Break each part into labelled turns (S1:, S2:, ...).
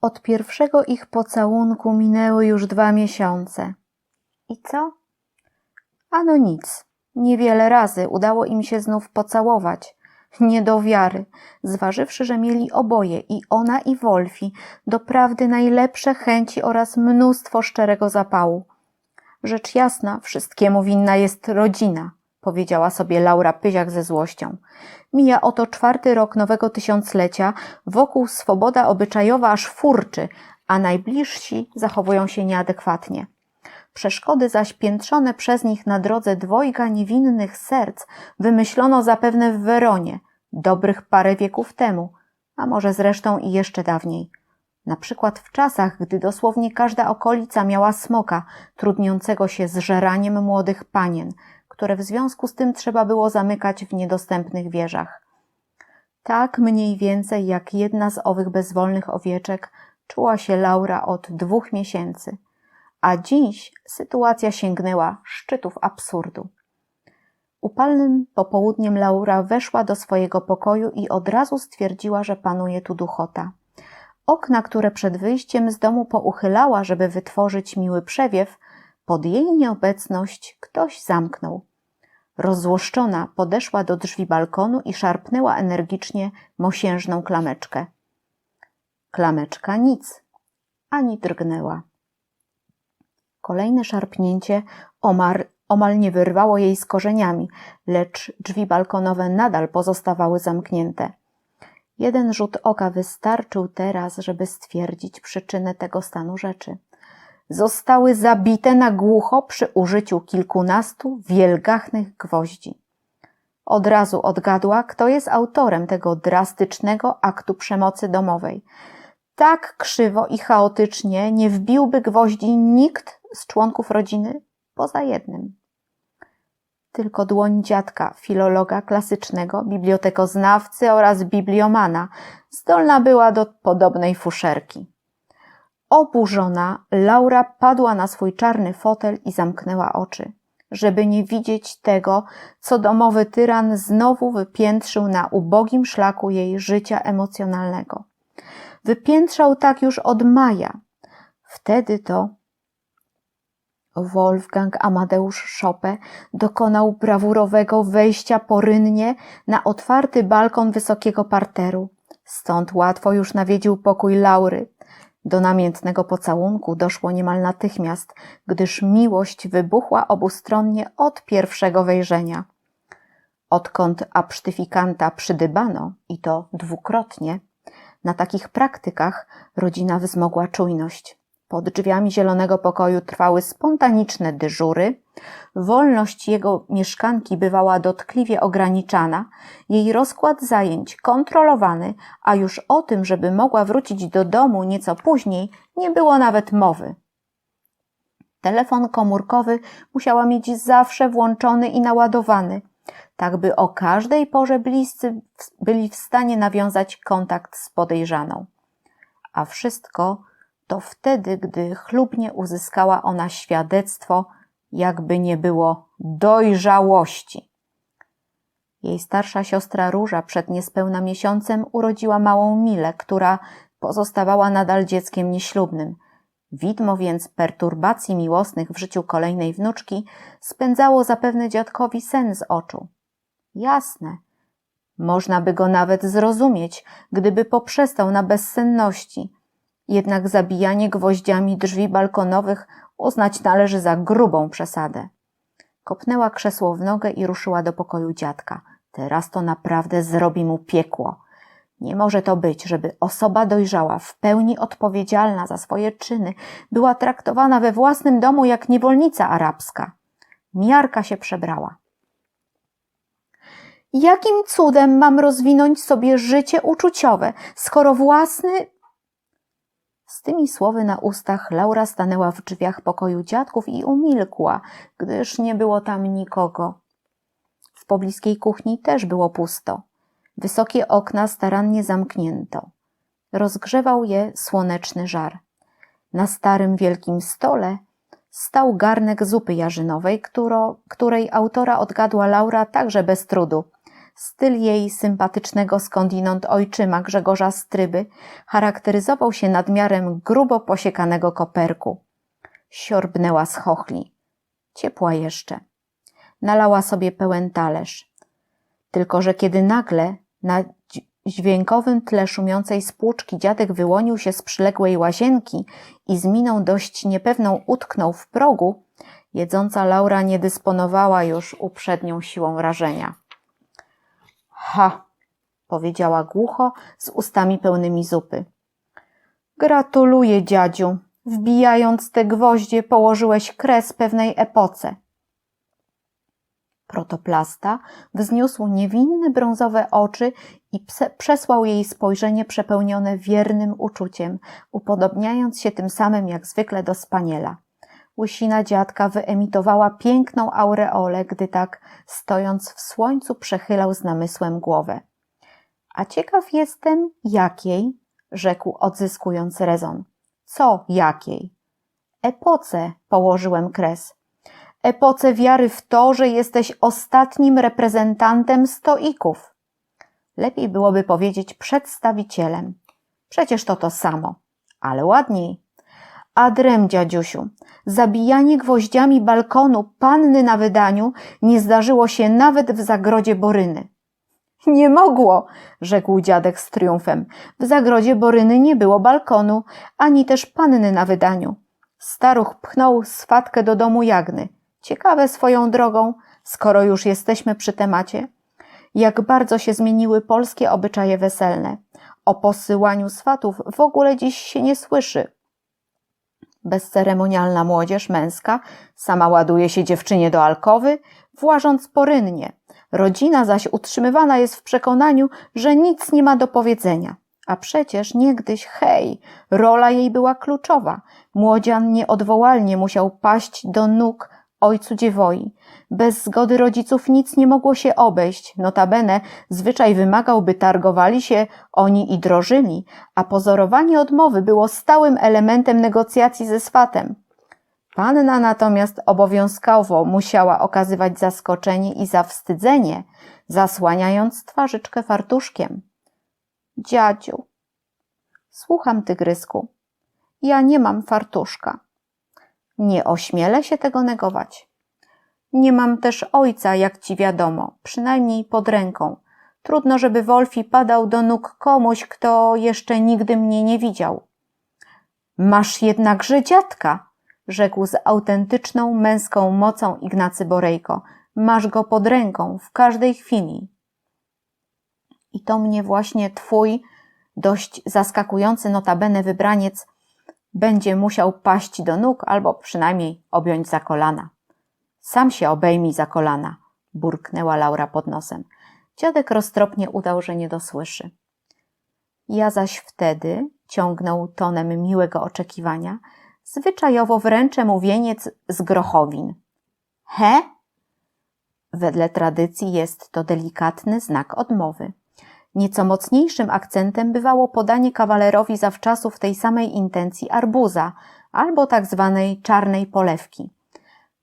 S1: Od pierwszego ich pocałunku minęły już dwa miesiące. I co? Ano nic. Niewiele razy udało im się znów pocałować. Nie do wiary, zważywszy, że mieli oboje, i ona, i Wolfi, doprawdy najlepsze chęci oraz mnóstwo szczerego zapału. Rzecz jasna, wszystkiemu winna jest rodzina, powiedziała sobie Laura Pyziak ze złością. Mija oto czwarty rok nowego tysiąclecia, wokół swoboda obyczajowa aż furczy, a najbliżsi zachowują się nieadekwatnie. Przeszkody zaś piętrzone przez nich na drodze dwojga niewinnych serc wymyślono zapewne w Weronie, dobrych parę wieków temu, a może zresztą i jeszcze dawniej. Na przykład w czasach, gdy dosłownie każda okolica miała smoka, trudniącego się z żeraniem młodych panien, które w związku z tym trzeba było zamykać w niedostępnych wieżach. Tak mniej więcej jak jedna z owych bezwolnych owieczek czuła się Laura od dwóch miesięcy – a dziś sytuacja sięgnęła szczytów absurdu. Upalnym popołudniem Laura weszła do swojego pokoju i od razu stwierdziła, że panuje tu duchota. Okna, które przed wyjściem z domu pouchylała, żeby wytworzyć miły przewiew, pod jej nieobecność ktoś zamknął. Rozzłoszczona podeszła do drzwi balkonu i szarpnęła energicznie mosiężną klameczkę. Klameczka nic, ani drgnęła. Kolejne szarpnięcie omar, omal nie wyrwało jej z korzeniami, lecz drzwi balkonowe nadal pozostawały zamknięte. Jeden rzut oka wystarczył teraz, żeby stwierdzić przyczynę tego stanu rzeczy. Zostały zabite na głucho przy użyciu kilkunastu wielgachnych gwoździ. Od razu odgadła, kto jest autorem tego drastycznego aktu przemocy domowej. Tak krzywo i chaotycznie nie wbiłby gwoździ nikt z członków rodziny poza jednym. Tylko dłoń dziadka, filologa klasycznego, bibliotekoznawcy oraz bibliomana zdolna była do podobnej fuszerki. Oburzona, Laura padła na swój czarny fotel i zamknęła oczy, żeby nie widzieć tego, co domowy tyran znowu wypiętrzył na ubogim szlaku jej życia emocjonalnego. Wypiętrzał tak już od maja. Wtedy to Wolfgang Amadeusz Chopin dokonał brawurowego wejścia porynnie na otwarty balkon wysokiego parteru. Stąd łatwo już nawiedził pokój Laury. Do namiętnego pocałunku doszło niemal natychmiast, gdyż miłość wybuchła obustronnie od pierwszego wejrzenia. Odkąd absztyfikanta przydybano, i to dwukrotnie, na takich praktykach rodzina wzmogła czujność. Pod drzwiami zielonego pokoju trwały spontaniczne dyżury. Wolność jego mieszkanki bywała dotkliwie ograniczana, jej rozkład zajęć kontrolowany, a już o tym, żeby mogła wrócić do domu nieco później, nie było nawet mowy. Telefon komórkowy musiała mieć zawsze włączony i naładowany, tak by o każdej porze bliscy byli w stanie nawiązać kontakt z podejrzaną. A wszystko to wtedy, gdy chlubnie uzyskała ona świadectwo, jakby nie było dojrzałości. Jej starsza siostra Róża przed niespełna miesiącem urodziła małą Milę, która pozostawała nadal dzieckiem nieślubnym. Widmo więc perturbacji miłosnych w życiu kolejnej wnuczki spędzało zapewne dziadkowi sen z oczu. Jasne, można by go nawet zrozumieć, gdyby poprzestał na bezsenności – jednak zabijanie gwoździami drzwi balkonowych uznać należy za grubą przesadę. Kopnęła krzesło w nogę i ruszyła do pokoju dziadka. Teraz to naprawdę zrobi mu piekło. Nie może to być, żeby osoba dojrzała, w pełni odpowiedzialna za swoje czyny, była traktowana we własnym domu jak niewolnica arabska. Miarka się przebrała. Jakim cudem mam rozwinąć sobie życie uczuciowe, skoro własny z tymi słowy na ustach Laura stanęła w drzwiach pokoju dziadków i umilkła, gdyż nie było tam nikogo. W pobliskiej kuchni też było pusto. Wysokie okna starannie zamknięto. Rozgrzewał je słoneczny żar. Na starym wielkim stole stał garnek zupy jarzynowej, której autora odgadła Laura także bez trudu. Styl jej sympatycznego skądinąd ojczyma Grzegorza Stryby charakteryzował się nadmiarem grubo posiekanego koperku. Siorbnęła z chochli. Ciepła jeszcze. Nalała sobie pełen talerz. Tylko, że kiedy nagle na dź- dźwiękowym tle szumiącej spłuczki dziadek wyłonił się z przyległej łazienki i z miną dość niepewną utknął w progu, jedząca Laura nie dysponowała już uprzednią siłą rażenia. Ha! powiedziała głucho, z ustami pełnymi zupy. Gratuluję, dziadziu. Wbijając te gwoździe, położyłeś kres pewnej epoce. Protoplasta wzniósł niewinne brązowe oczy i przesłał jej spojrzenie przepełnione wiernym uczuciem, upodobniając się tym samym jak zwykle do spaniela. Łysina dziadka wyemitowała piękną aureolę, gdy tak, stojąc w słońcu, przechylał z namysłem głowę. A ciekaw jestem, jakiej, rzekł odzyskując rezon. Co jakiej? Epoce położyłem kres. Epoce wiary w to, że jesteś ostatnim reprezentantem stoików. Lepiej byłoby powiedzieć przedstawicielem. Przecież to to samo, ale ładniej. Adrem, dziadziusiu, zabijanie gwoździami balkonu panny na wydaniu nie zdarzyło się nawet w zagrodzie Boryny. Nie mogło, rzekł dziadek z triumfem. W zagrodzie Boryny nie było balkonu, ani też panny na wydaniu. Staruch pchnął swatkę do domu Jagny. Ciekawe swoją drogą, skoro już jesteśmy przy temacie, jak bardzo się zmieniły polskie obyczaje weselne. O posyłaniu swatów w ogóle dziś się nie słyszy. Bezceremonialna młodzież męska sama ładuje się dziewczynie do alkowy, włażąc porynnie. Rodzina zaś utrzymywana jest w przekonaniu, że nic nie ma do powiedzenia. A przecież niegdyś, hej, rola jej była kluczowa. Młodzian nieodwołalnie musiał paść do nóg ojcu dziewoi. Bez zgody rodziców nic nie mogło się obejść. Notabene zwyczaj wymagał, by targowali się oni i drożyli, a pozorowanie odmowy było stałym elementem negocjacji ze swatem. Panna natomiast obowiązkowo musiała okazywać zaskoczenie i zawstydzenie, zasłaniając twarzyczkę fartuszkiem. Dziadziu, słucham, tygrysku. Ja nie mam fartuszka. Nie ośmielę się tego negować. Nie mam też ojca, jak ci wiadomo, przynajmniej pod ręką. Trudno, żeby Wolfi padał do nóg komuś, kto jeszcze nigdy mnie nie widział. Masz jednakże dziadka, rzekł z autentyczną męską mocą Ignacy Borejko. Masz go pod ręką w każdej chwili. I to mnie właśnie twój, dość zaskakujący notabene wybraniec, będzie musiał paść do nóg albo przynajmniej objąć za kolana. Sam się obejmij za kolana, burknęła Laura pod nosem. Dziadek roztropnie udał, że nie dosłyszy. Ja zaś wtedy, ciągnął tonem miłego oczekiwania, zwyczajowo wręczę mu wieniec z grochowin. He? Wedle tradycji jest to delikatny znak odmowy. Nieco mocniejszym akcentem bywało podanie kawalerowi zawczasu w tej samej intencji arbuza albo tak zwanej czarnej polewki.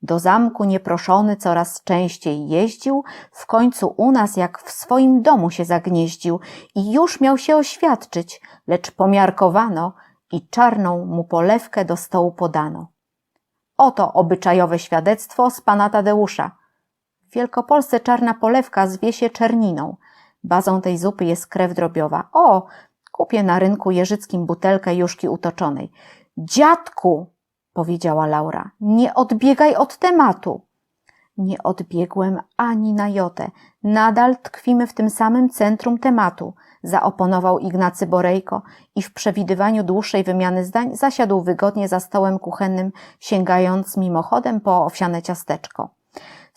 S1: Do zamku nieproszony coraz częściej jeździł, w końcu u nas jak w swoim domu się zagnieździł i już miał się oświadczyć, lecz pomiarkowano i czarną mu polewkę do stołu podano. Oto obyczajowe świadectwo z pana Tadeusza. W Wielkopolsce czarna polewka zwie się czerniną. Bazą tej zupy jest krew drobiowa. O, kupię na rynku jeżyckim butelkę juszki utoczonej. Dziadku, powiedziała Laura, nie odbiegaj od tematu. Nie odbiegłem ani na jotę. Nadal tkwimy w tym samym centrum tematu, zaoponował Ignacy Borejko i w przewidywaniu dłuższej wymiany zdań zasiadł wygodnie za stołem kuchennym, sięgając mimochodem po owsiane ciasteczko.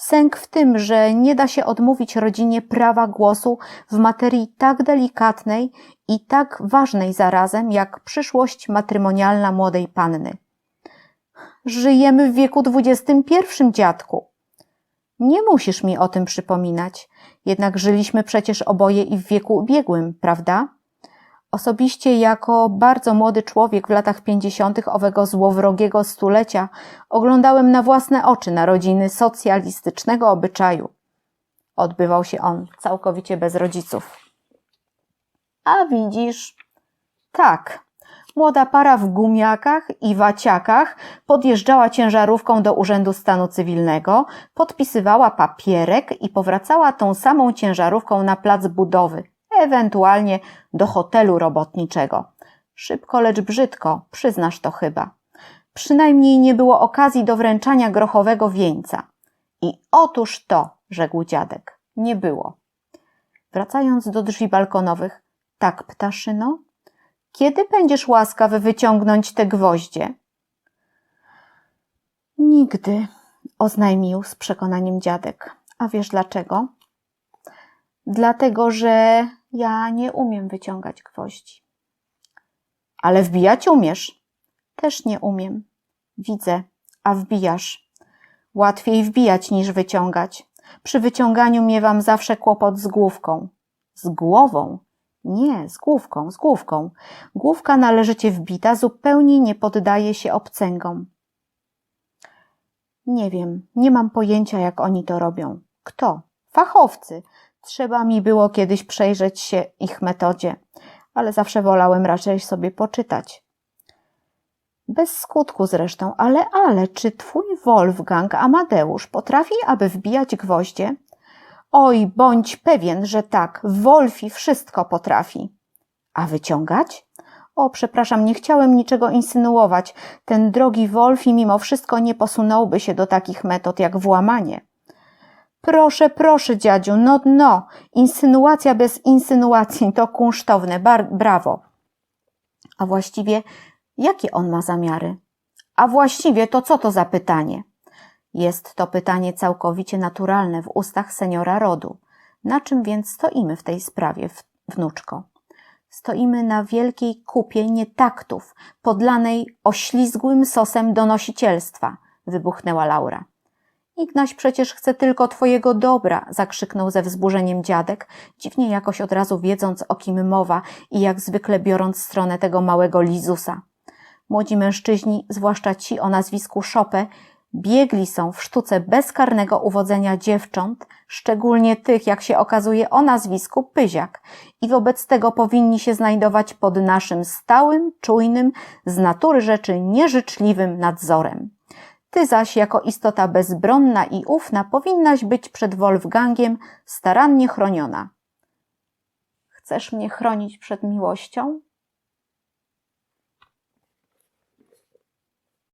S1: Sęk w tym, że nie da się odmówić rodzinie prawa głosu w materii tak delikatnej i tak ważnej zarazem, jak przyszłość matrymonialna młodej panny. Żyjemy w wieku XXI, dziadku. Nie musisz mi o tym przypominać. Jednak żyliśmy przecież oboje i w wieku ubiegłym, prawda? Osobiście jako bardzo młody człowiek w latach pięćdziesiątych owego złowrogiego stulecia oglądałem na własne oczy narodziny socjalistycznego obyczaju. Odbywał się on całkowicie bez rodziców. A widzisz, tak, młoda para w gumiakach i waciakach podjeżdżała ciężarówką do Urzędu Stanu Cywilnego, podpisywała papierek i powracała tą samą ciężarówką na plac budowy, ewentualnie do hotelu robotniczego. Szybko, lecz brzydko, przyznasz to chyba. Przynajmniej nie było okazji do wręczania grochowego wieńca. I otóż to, rzekł dziadek, nie było. Wracając do drzwi balkonowych, tak, ptaszyno? Kiedy będziesz łaskaw wyciągnąć te gwoździe? Nigdy, oznajmił z przekonaniem dziadek. A wiesz dlaczego? Dlatego, że ja nie umiem wyciągać gwoździ. Ale wbijać umiesz. Też nie umiem. Widzę, a wbijasz. Łatwiej wbijać niż wyciągać. Przy wyciąganiu miewam zawsze kłopot z główką. Z głową? Nie, z główką, z główką. Główka należycie wbita zupełnie nie poddaje się obcęgom. Nie wiem, nie mam pojęcia, jak oni to robią. Kto? Fachowcy. Trzeba mi było kiedyś przejrzeć się ich metodzie, ale zawsze wolałem raczej sobie poczytać. Bez skutku zresztą, ale, ale, czy twój Wolfgang Amadeusz potrafi, aby wbijać gwoździe? Oj, bądź pewien, że tak, Wolfi wszystko potrafi. A wyciągać? O, przepraszam, nie chciałem niczego insynuować. Ten drogi Wolfi mimo wszystko nie posunąłby się do takich metod jak włamanie. Proszę, proszę, dziadziu, no, no, insynuacja bez insynuacji to kunsztowne, bar, brawo. A właściwie, jakie on ma zamiary? A właściwie, to co to za pytanie? Jest to pytanie całkowicie naturalne w ustach seniora rodu. Na czym więc stoimy w tej sprawie, wnuczko? Stoimy na wielkiej kupie nietaktów, podlanej oślizgłym sosem donosicielstwa, wybuchnęła Laura. Ignaś przecież chce tylko twojego dobra, zakrzyknął ze wzburzeniem dziadek, dziwnie jakoś od razu wiedząc o kim mowa i jak zwykle biorąc stronę tego małego Lizusa. Młodzi mężczyźni, zwłaszcza ci o nazwisku Szopę, biegli są w sztuce bezkarnego uwodzenia dziewcząt, szczególnie tych, jak się okazuje, o nazwisku Pyziak i wobec tego powinni się znajdować pod naszym stałym, czujnym, z natury rzeczy nieżyczliwym nadzorem. Ty zaś, jako istota bezbronna i ufna, powinnaś być przed Wolfgangiem starannie chroniona. Chcesz mnie chronić przed miłością?